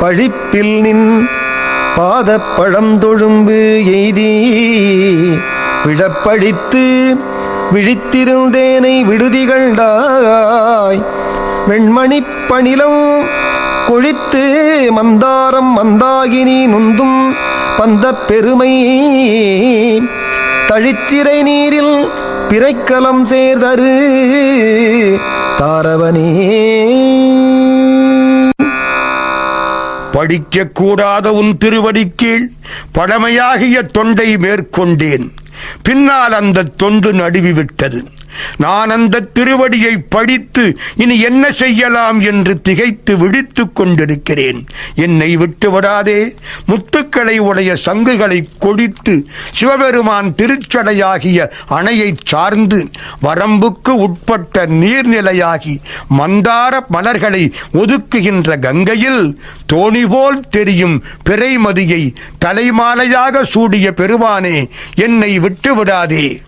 பழிப்பில் நின் பாதப்பழம் தொழும்பு எய்தி விழப்பழித்து விழித்திருந்தேனை விடுதிகண்டாய். வெண்மணி பணிலம் கொழித்து மந்தாரம் மந்தாகினி நொந்தும் பந்த பெருமை. தழிச்சிறை நீரில் பிறைக்கலம் சேர்தரு தாரவனே. படிக்க கூடாத உன் திருவடிக்கீழ் பழமையாகிய தொண்டை மேற்கொண்டேன். பின்னால் அந்த தொண்டு நடுவிவிட்டது. நான் அந்த திருவடியை படித்து இனி என்ன செய்யலாம் என்று திகைத்து விழித்துக் கொண்டிருக்கிறேன். என்னை விட்டு விடாதே. முத்துக்களை உடைய சங்குகளை கொடித்து சிவபெருமான் திருச்சடையாகிய அணையைச் சார்ந்து வரம்புக்கு உட்பட்ட நீர்நிலையாகி மந்தார மலர்களை ஒதுக்குகின்ற கங்கையில் தோணி போல் தெரியும் பிறைமதியை தலைமாலையாக சூடிய பெருமானே என்னை விட்டு விடாதே.